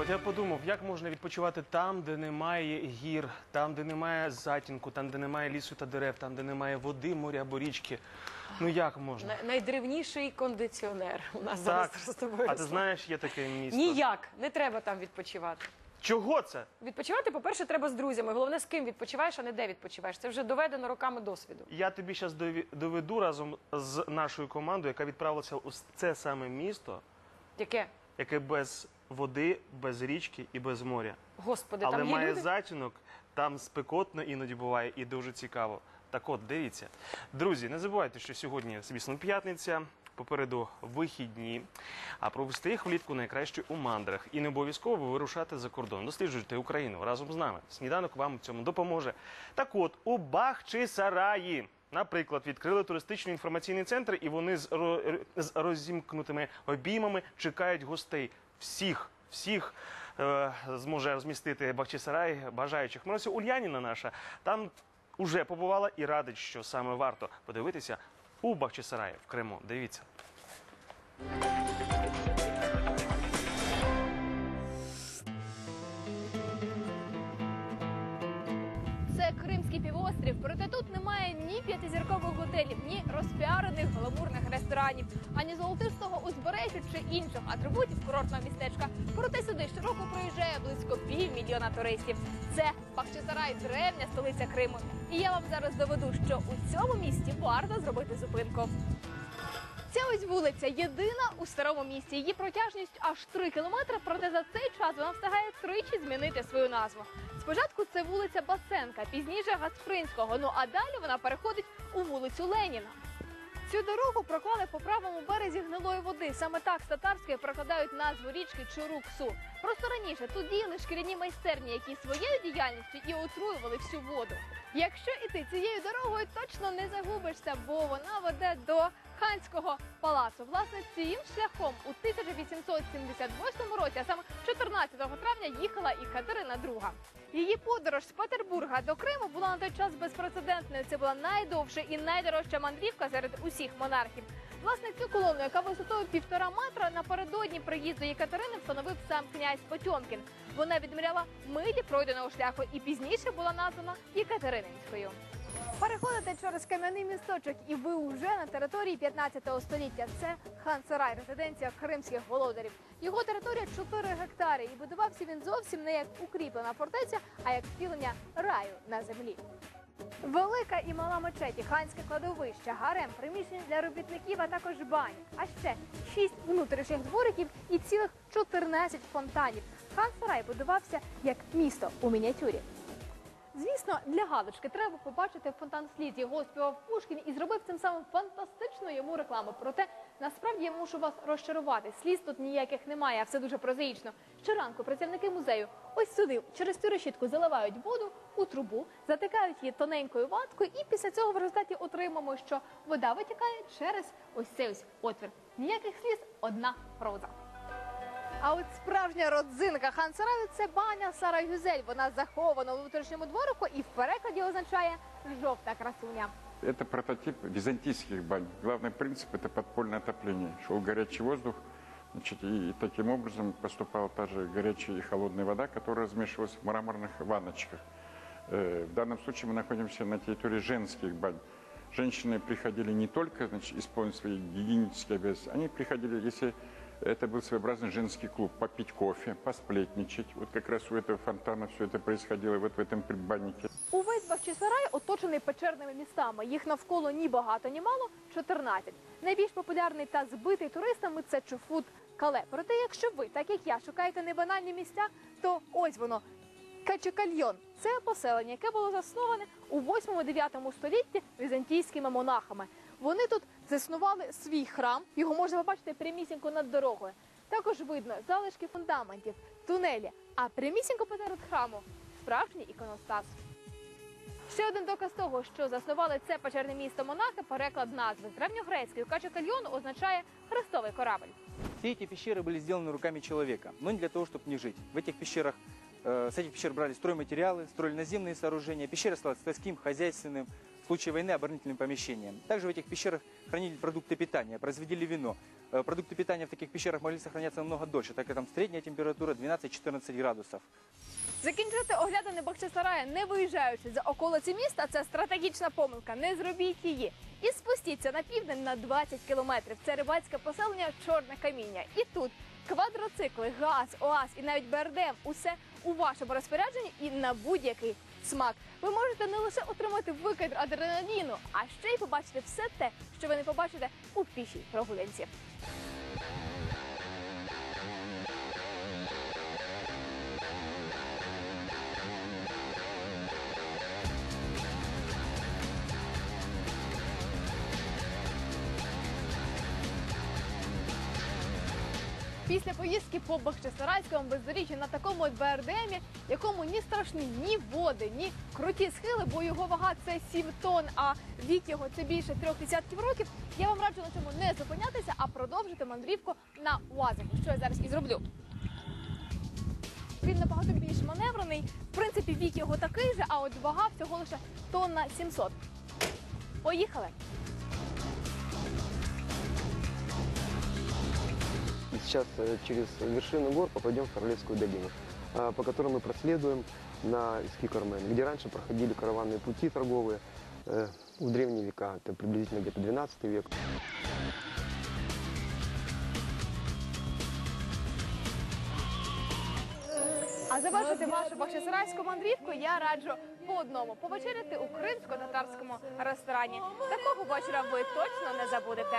От я подумав, як можна відпочивати там, де немає гір, там, де немає затінку, там, де немає лісу та дерев, там, де немає води, моря або річки. Ну як можна? Най- Найдревніший кондиціонер у нас Так. зараз з тобою. А ти знаєш, є таке місто. Ніяк, не треба там відпочивати. Чого це? Відпочивати, по-перше, треба з друзями. Головне, з ким відпочиваєш, а не де відпочиваєш. Це вже доведено роками досвіду. Я тобі зараз доведу разом з нашою командою, яка відправилася у це саме місто, Яке? яке без води, без річки і без моря. Господи, Але там є має люди. затінок, там спекотно іноді буває і дуже цікаво. Так от, дивіться. Друзі, не забувайте, що сьогодні, звісно, п'ятниця, попереду вихідні, а провести їх влітку найкраще у мандрах. І не обов'язково вирушати за кордон. Досліджуйте Україну разом з нами. Сніданок вам в цьому допоможе. Так от, у Бахчисараї. Наприклад, відкрили туристичний інформаційний центр, і вони з, ро- з розімкнутими обіймами чекають гостей. Всіх, всіх е, зможе розмістити Бахчисарай бажаючих. Миросі Ульяніна наша там уже побувала і радить, що саме варто подивитися у Бахчисараї в Криму. Дивіться. Це Кримський півострів, проте тут немає ні п'ятизіркових готелів, ні розпіарених гламурних ресторанів, ані золотистого узбережжя чи інших атрибутів курортного містечка. Проте сюди щороку приїжджає близько півмільйона туристів. Це Бахчисарай, древня столиця Криму. І я вам зараз доведу, що у цьому місті варто зробити зупинку. Ця ось вулиця єдина у старому місті. Її протяжність аж 3 кілометри, проте за цей час вона встигає тричі змінити свою назву. Спочатку це вулиця Басенка, пізніше Гаспринського. Ну а далі вона переходить у вулицю Леніна. Цю дорогу проклали по правому березі гнилої води. Саме так з татарської прокладають назву річки Чуруксу. Просто раніше тут діяли шкіряні майстерні, які своєю діяльністю і отруювали всю воду. Якщо іти цією дорогою, точно не загубишся, бо вона веде до ханського палацу. Власне, цим шляхом у 1878 році, а саме 14 травня, їхала і Катерина II. Її подорож з Петербурга до Криму була на той час безпрецедентною. Це була найдовша і найдорожча мандрівка серед усіх монархів. Власне, цю колону, яка висотою півтора метра, напередодні приїзду Єкатерини встановив сам князь Потьомкін. Вона відміряла милі пройденого шляху і пізніше була названа Єкатерининською. Переходите через кам'яний місточок, і ви вже на території 15 століття. Це хан Сарай, резиденція кримських володарів. Його територія 4 гектари, і будувався він зовсім не як укріплена фортеця, а як втілення раю на землі. Велика і мала мечеті, ханське кладовище, гарем, приміщення для робітників, а також бані. А ще шість внутрішніх двориків і цілих 14 фонтанів. Хан Сарай будувався як місто у мініатюрі. Звісно, для галочки треба побачити фонтан слід. Його співав Пушкін і зробив цим самим фантастичну йому рекламу. Проте насправді я мушу вас розчарувати. Сліз тут ніяких немає, а все дуже прозаїчно. Щоранку працівники музею ось сюди через цю решітку заливають воду у трубу, затикають її тоненькою ваткою, і після цього в результаті отримаємо, що вода витікає через ось цей ось отвір. Ніяких сліз, одна проза. А от справжня родзинка Хансараю це баня Сара Гюзель. Вона захована у внутрішньому дворику і в перекладі означає жовта красуня. Это прототип византийских бань. Главный принцип – это подпольное отопление. Шел горячий воздух, значит, и таким образом поступала та же горячая и холодная вода, которая размешивалась в мраморных ванночках. Э, В данном случае мы находимся на территории женских бань. Женщины приходили не только значит, исполнить свои гигиенические обязанности, они приходили, если это был своеобразный женский клуб, попить кофе, посплетничать. Вот как раз у этого фонтана все это происходило вот в этом предбаннике. Увесь Бахчисарай оточений печерними містами. Їх навколо ні багато, ні мало 14. Найбільш популярний та збитий туристами це Чуфут Кале. Проте, якщо ви, так як я, шукаєте небанальні місця, то ось воно. Качекальйон це поселення, яке було засноване у 8-9 столітті візантійськими монахами. Вони тут заснували свій храм. Його можна побачити прямісінько над дорогою. Також видно залишки фундаментів, тунелі, а прямісінько посеред храму справжній іконостас. Ще один доказ того, що заснували це печерне місто монахи, переклад назви з древньогрецької качекальйон означає хрестовий корабль. Все эти пещеры были сделаны руками человека, но не для того, чтобы в них жить. В этих пещерах, э, с этих пещер брали стройматериалы, строили наземные сооружения. Пещера стала складским, хозяйственным, в случае войны оборонительным помещением. Также в этих пещерах хранили продукты питания, производили вино. Э, Продукты питания в таких пещерах могли сохраняться намного дольше, так как там средняя температура 12-14 градусов. Закінчити оглядини Бахчисарая, не виїжджаючи за околиці міста, це стратегічна помилка. Не зробіть її. І спустіться на південь на 20 кілометрів. Це рибацьке поселення Чорне каміння. І тут квадроцикли, газ, ОАЗ і навіть БРДМ – усе у вашому розпорядженні і на будь-який смак. Ви можете не лише отримати викид адреналіну, а ще й побачити все те, що ви не побачите у пішій прогулянці. Після поїздки по Бахчисарайському бездоріжжі на такому от БРДМі, якому ні страшні ні води, ні круті схили, бо його вага це 7 тонн, а вік його це більше трьох десятків років. Я вам раджу на цьому не зупинятися, а продовжити мандрівку на УАЗах, що я зараз і зроблю. Він набагато більш маневрений. В принципі, вік його такий же, а от вага всього лише тонна 700. Поїхали! сейчас э, через вершину гор попадем в Королевскую долину, а, по которой мы проследуем на Искикармен, где раньше проходили караванные пути торговые э, в древние века, это приблизительно где-то 12 век. А завершити вашу бахчисарайську мандрівку я раджу по одному повечеряти у кримсько-татарському ресторані. Такого вечора ви точно не забудете.